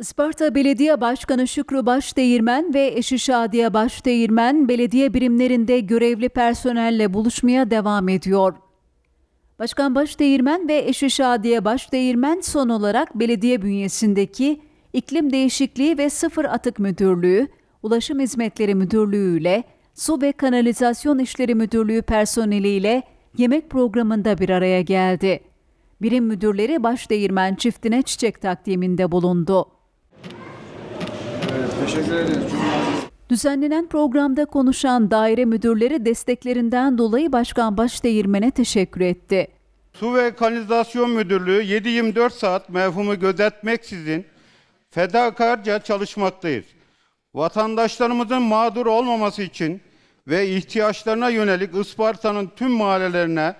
Isparta Belediye Başkanı Şükrü Başdeğirmen ve eşi Şadiye Başdeğirmen belediye birimlerinde görevli personelle buluşmaya devam ediyor. Başkan Başdeğirmen ve eşi Şadiye Başdeğirmen son olarak belediye bünyesindeki İklim Değişikliği ve Sıfır Atık Müdürlüğü, Ulaşım Hizmetleri Müdürlüğü ile Su ve Kanalizasyon İşleri Müdürlüğü personeliyle yemek programında bir araya geldi. Birim müdürleri Başdeğirmen çiftine çiçek takdiminde bulundu. Teşekkür ederiz. Cumhurbaşkanı. Düzenlenen programda konuşan daire müdürleri desteklerinden dolayı Başkan Başdeğirmen'e teşekkür etti. Su ve Kanalizasyon Müdürlüğü 7-24 saat mevhumu gözetmeksizin fedakarca çalışmaktayız. Vatandaşlarımızın mağdur olmaması için ve ihtiyaçlarına yönelik Isparta'nın tüm mahallelerine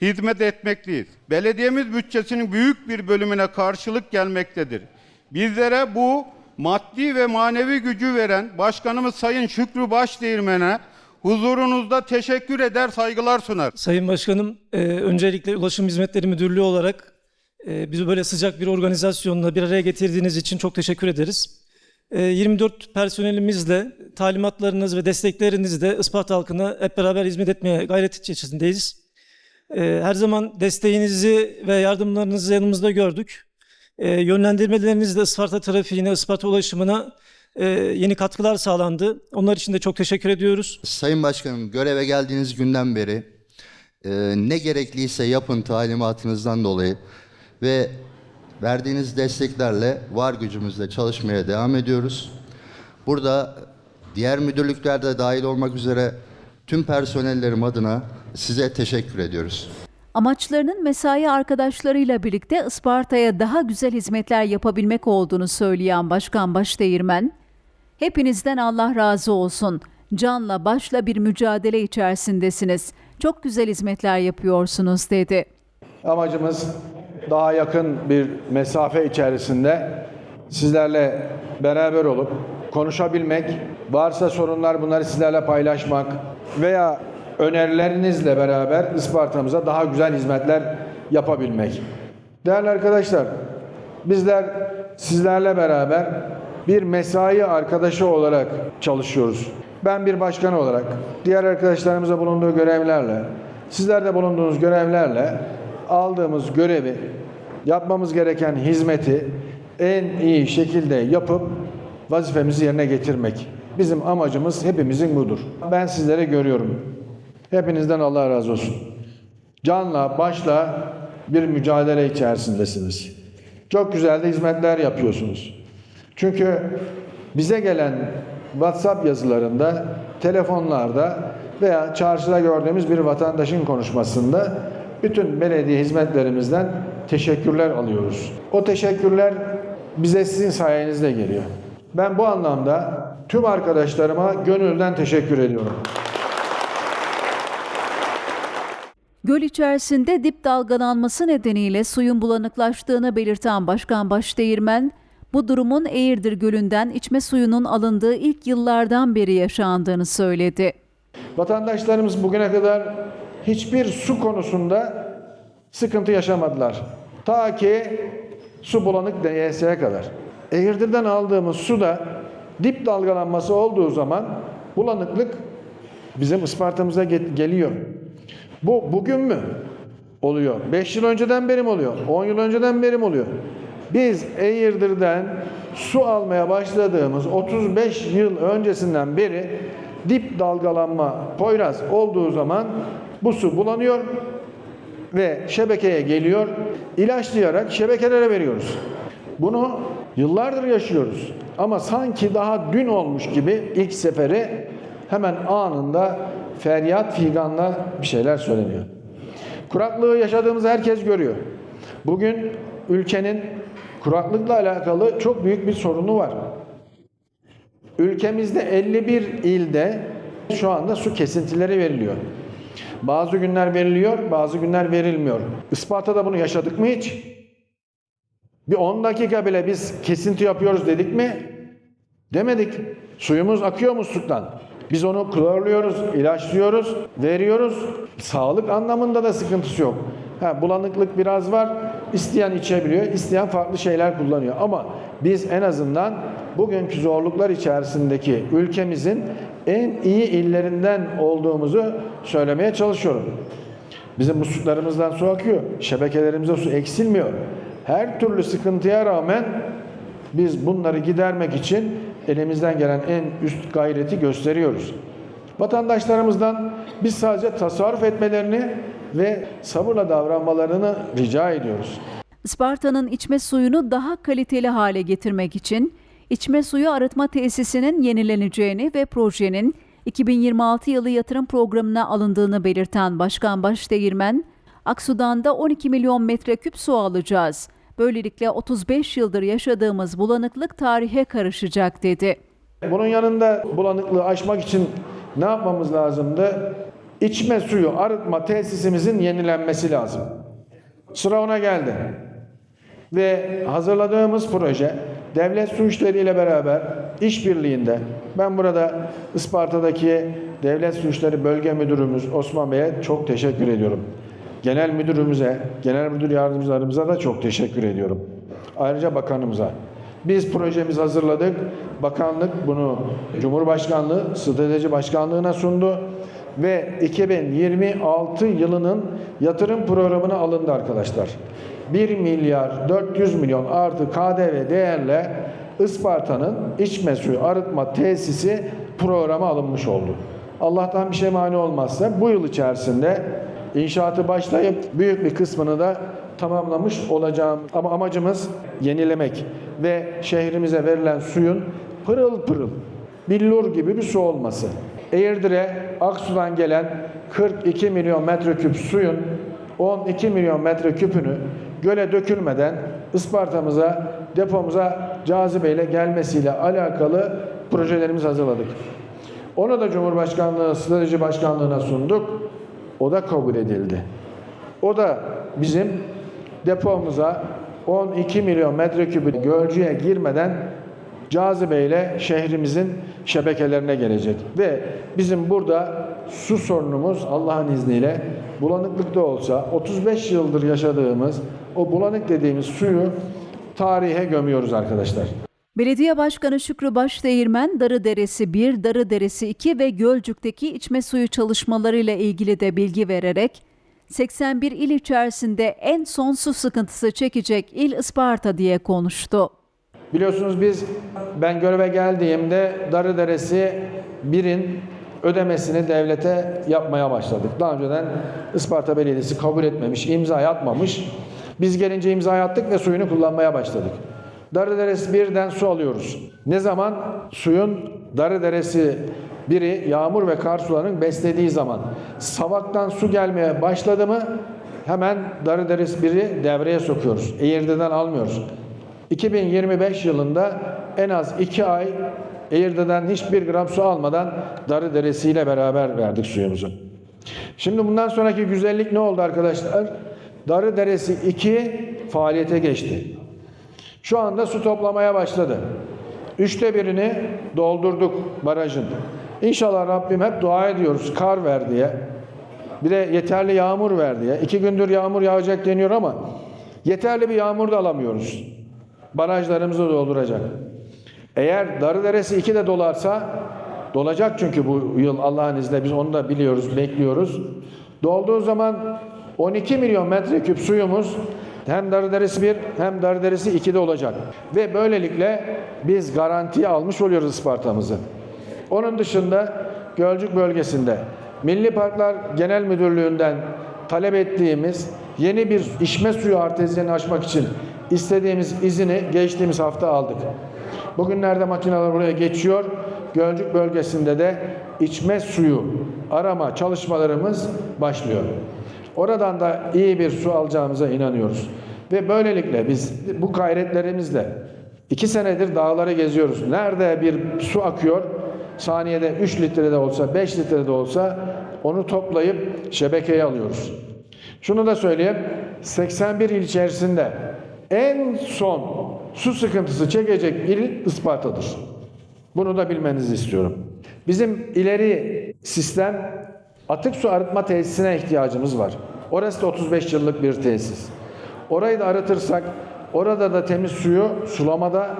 hizmet etmekteyiz. Belediyemiz bütçesinin büyük bir bölümüne karşılık gelmektedir. Bizlere bu maddi ve manevi gücü veren Başkanımız Sayın Şükrü Başdeğirmen'e huzurunuzda teşekkür eder, saygılar sunar. Sayın Başkanım, e, öncelikle Ulaşım Hizmetleri Müdürlüğü olarak e, bizi böyle sıcak bir organizasyonla bir araya getirdiğiniz için çok teşekkür ederiz. E, 24 personelimizle talimatlarınız ve desteklerinizle Isparta halkına hep beraber hizmet etmeye gayret içerisindeyiz. E, her zaman desteğinizi ve yardımlarınızı yanımızda gördük. E, yönlendirmelerinizle Isparta trafiğine, Isparta ulaşımına e, yeni katkılar sağlandı. Onlar için de çok teşekkür ediyoruz. Sayın Başkanım göreve geldiğiniz günden beri e, ne gerekliyse yapın talimatınızdan dolayı ve verdiğiniz desteklerle var gücümüzle çalışmaya devam ediyoruz. Burada diğer müdürlüklerde dahil olmak üzere tüm personellerim adına size teşekkür ediyoruz. Amaçlarının mesai arkadaşlarıyla birlikte Isparta'ya daha güzel hizmetler yapabilmek olduğunu söyleyen Başkan Başdeğirmen, "Hepinizden Allah razı olsun. Canla başla bir mücadele içerisindesiniz. Çok güzel hizmetler yapıyorsunuz." dedi. Amacımız daha yakın bir mesafe içerisinde sizlerle beraber olup konuşabilmek, varsa sorunlar bunları sizlerle paylaşmak veya önerilerinizle beraber Isparta'mıza daha güzel hizmetler yapabilmek. Değerli arkadaşlar, bizler sizlerle beraber bir mesai arkadaşı olarak çalışıyoruz. Ben bir başkan olarak, diğer arkadaşlarımıza bulunduğu görevlerle, sizler de bulunduğunuz görevlerle aldığımız görevi, yapmamız gereken hizmeti en iyi şekilde yapıp vazifemizi yerine getirmek. Bizim amacımız hepimizin budur. Ben sizleri görüyorum. Hepinizden Allah razı olsun. Canla, başla bir mücadele içerisindesiniz. Çok güzel de hizmetler yapıyorsunuz. Çünkü bize gelen WhatsApp yazılarında, telefonlarda veya çarşıda gördüğümüz bir vatandaşın konuşmasında bütün belediye hizmetlerimizden teşekkürler alıyoruz. O teşekkürler bize sizin sayenizde geliyor. Ben bu anlamda tüm arkadaşlarıma gönülden teşekkür ediyorum. Göl içerisinde dip dalgalanması nedeniyle suyun bulanıklaştığını belirten Başkan Başdeğirmen, bu durumun Eğirdir Gölü'nden içme suyunun alındığı ilk yıllardan beri yaşandığını söyledi. Vatandaşlarımız bugüne kadar hiçbir su konusunda sıkıntı yaşamadılar. Ta ki su bulanık DYS'ye kadar. Eğirdir'den aldığımız suda dip dalgalanması olduğu zaman bulanıklık bizim Isparta'mıza ge- geliyor. Bu bugün mü? Oluyor. 5 yıl önceden beri mi oluyor? 10 yıl önceden beri mi oluyor? Biz Eğirdir'den su almaya başladığımız 35 yıl öncesinden beri dip dalgalanma Poyraz olduğu zaman bu su bulanıyor ve şebekeye geliyor. İlaçlayarak şebekelere veriyoruz. Bunu yıllardır yaşıyoruz. Ama sanki daha dün olmuş gibi ilk seferi hemen anında feryat figanla bir şeyler söyleniyor. Kuraklığı yaşadığımızı herkes görüyor. Bugün ülkenin kuraklıkla alakalı çok büyük bir sorunu var. Ülkemizde 51 ilde şu anda su kesintileri veriliyor. Bazı günler veriliyor, bazı günler verilmiyor. Isparta'da bunu yaşadık mı hiç? Bir 10 dakika bile biz kesinti yapıyoruz dedik mi? Demedik. Suyumuz akıyor musluktan. Biz onu klorluyoruz, ilaçlıyoruz, veriyoruz. Sağlık anlamında da sıkıntısı yok. Ha, bulanıklık biraz var. isteyen içebiliyor, isteyen farklı şeyler kullanıyor. Ama biz en azından bugünkü zorluklar içerisindeki ülkemizin en iyi illerinden olduğumuzu söylemeye çalışıyorum. Bizim musluklarımızdan su akıyor, şebekelerimize su eksilmiyor. Her türlü sıkıntıya rağmen biz bunları gidermek için elimizden gelen en üst gayreti gösteriyoruz. Vatandaşlarımızdan biz sadece tasarruf etmelerini ve sabırla davranmalarını rica ediyoruz. Isparta'nın içme suyunu daha kaliteli hale getirmek için içme suyu arıtma tesisinin yenileneceğini ve projenin 2026 yılı yatırım programına alındığını belirten Başkan Başdeğirmen, Aksu'dan da 12 milyon metreküp su alacağız. Böylelikle 35 yıldır yaşadığımız bulanıklık tarihe karışacak dedi. Bunun yanında bulanıklığı aşmak için ne yapmamız lazımdı? İçme suyu arıtma tesisimizin yenilenmesi lazım. Sıra ona geldi. Ve hazırladığımız proje devlet su işleri ile beraber işbirliğinde ben burada Isparta'daki devlet su işleri bölge müdürümüz Osman Bey'e çok teşekkür ediyorum. Genel müdürümüze, genel müdür yardımcılarımıza da çok teşekkür ediyorum. Ayrıca bakanımıza. Biz projemizi hazırladık. Bakanlık bunu Cumhurbaşkanlığı Strateji Başkanlığı'na sundu ve 2026 yılının yatırım programına alındı arkadaşlar. 1 milyar 400 milyon artı KDV değerle Isparta'nın içme suyu arıtma tesisi programa alınmış oldu. Allah'tan bir şey mani olmazsa bu yıl içerisinde inşaatı başlayıp büyük bir kısmını da tamamlamış olacağım. Ama amacımız yenilemek ve şehrimize verilen suyun pırıl pırıl, billur gibi bir su olması. Eğirdir'e Aksu'dan gelen 42 milyon metreküp suyun 12 milyon metreküpünü göle dökülmeden Isparta'mıza, depomuza cazibeyle gelmesiyle alakalı projelerimizi hazırladık. Onu da Cumhurbaşkanlığı Strateji Başkanlığı'na sunduk. O da kabul edildi. O da bizim depomuza 12 milyon metreküp gölcüye girmeden cazibeyle şehrimizin şebekelerine gelecek. Ve bizim burada su sorunumuz Allah'ın izniyle bulanıklıkta olsa 35 yıldır yaşadığımız o bulanık dediğimiz suyu tarihe gömüyoruz arkadaşlar. Belediye Başkanı Şükrü Başdeğirmen, Darıderesi 1, Darıderesi 2 ve Gölcük'teki içme suyu çalışmalarıyla ilgili de bilgi vererek 81 il içerisinde en son su sıkıntısı çekecek il Isparta diye konuştu. Biliyorsunuz biz ben göreve geldiğimde Darıderesi 1'in ödemesini devlete yapmaya başladık. Daha önceden Isparta Belediyesi kabul etmemiş, imza atmamış. Biz gelince imza attık ve suyunu kullanmaya başladık. Darıderesi 1'den su alıyoruz. Ne zaman? Suyun Darıderesi biri yağmur ve kar sularının beslediği zaman. Savaktan su gelmeye başladı mı hemen Darıderesi 1'i devreye sokuyoruz. Eğirdir'den almıyoruz. 2025 yılında en az 2 ay Eğirdir'den hiçbir gram su almadan Darıderesi ile beraber verdik suyumuzu. Şimdi bundan sonraki güzellik ne oldu arkadaşlar? Darıderesi 2 faaliyete geçti. Şu anda su toplamaya başladı. Üçte birini doldurduk barajın. İnşallah Rabbim hep dua ediyoruz kar ver diye. Bir de yeterli yağmur ver diye. İki gündür yağmur yağacak deniyor ama yeterli bir yağmur da alamıyoruz. Barajlarımızı dolduracak. Eğer Darıderesi 2 de dolarsa dolacak çünkü bu yıl Allah'ın izniyle biz onu da biliyoruz, bekliyoruz. Dolduğu zaman 12 milyon metreküp suyumuz hem Darıderesi 1 hem Darıderesi 2'de olacak. Ve böylelikle biz garantiye almış oluyoruz Isparta'mızı. Onun dışında Gölcük bölgesinde Milli Parklar Genel Müdürlüğü'nden talep ettiğimiz yeni bir içme suyu artezini açmak için istediğimiz izini geçtiğimiz hafta aldık. Bugünlerde makineler buraya geçiyor. Gölcük bölgesinde de içme suyu arama çalışmalarımız başlıyor. Oradan da iyi bir su alacağımıza inanıyoruz. Ve böylelikle biz bu gayretlerimizle iki senedir dağları geziyoruz. Nerede bir su akıyor, saniyede 3 litre de olsa, 5 litre de olsa onu toplayıp şebekeye alıyoruz. Şunu da söyleyeyim, 81 il içerisinde en son su sıkıntısı çekecek il Isparta'dır. Bunu da bilmenizi istiyorum. Bizim ileri sistem atık su arıtma tesisine ihtiyacımız var. Orası da 35 yıllık bir tesis. Orayı da arıtırsak orada da temiz suyu sulamada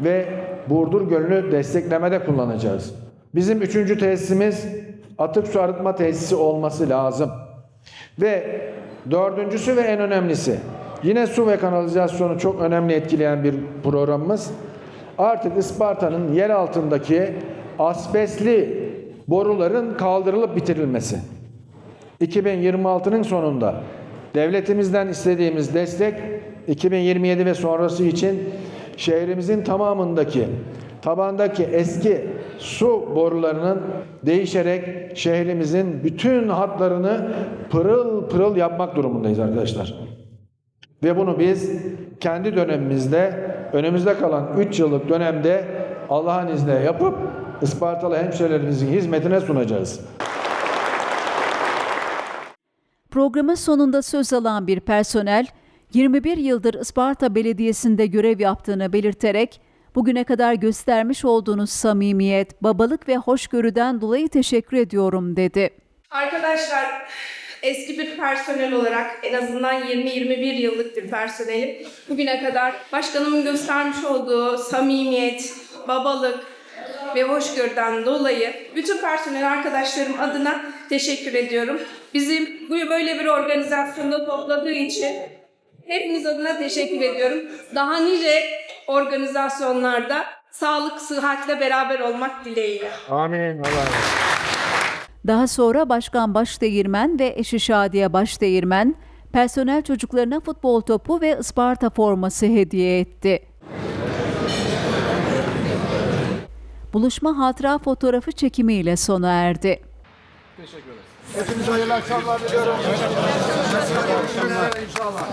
ve Burdur Gölü'nü desteklemede kullanacağız. Bizim üçüncü tesisimiz atık su arıtma tesisi olması lazım. Ve dördüncüsü ve en önemlisi yine su ve kanalizasyonu çok önemli etkileyen bir programımız. Artık Isparta'nın yer altındaki asbestli boruların kaldırılıp bitirilmesi. 2026'nın sonunda devletimizden istediğimiz destek 2027 ve sonrası için şehrimizin tamamındaki tabandaki eski su borularının değişerek şehrimizin bütün hatlarını pırıl pırıl yapmak durumundayız arkadaşlar. Ve bunu biz kendi dönemimizde önümüzde kalan 3 yıllık dönemde Allah'ın izniyle yapıp Ispartalı hemşehrilerimizin hizmetine sunacağız. Programın sonunda söz alan bir personel, 21 yıldır Isparta Belediyesi'nde görev yaptığını belirterek, bugüne kadar göstermiş olduğunuz samimiyet, babalık ve hoşgörüden dolayı teşekkür ediyorum dedi. Arkadaşlar eski bir personel olarak en azından 20-21 yıllık bir personelim. Bugüne kadar başkanımın göstermiş olduğu samimiyet, babalık ve hoşgörüden dolayı bütün personel arkadaşlarım adına teşekkür ediyorum. Bizim bu böyle bir organizasyonda topladığı için hepiniz adına teşekkür ediyorum. Daha nice organizasyonlarda sağlık, sıhhatle beraber olmak dileğiyle. Daha sonra Başkan Başdeğirmen ve eşi Şadiye Başdeğirmen, personel çocuklarına futbol topu ve Isparta forması hediye etti. Buluşma hatıra fotoğrafı çekimiyle sona erdi. Hepinize hayırlı akşamlar diliyorum. İnşallah.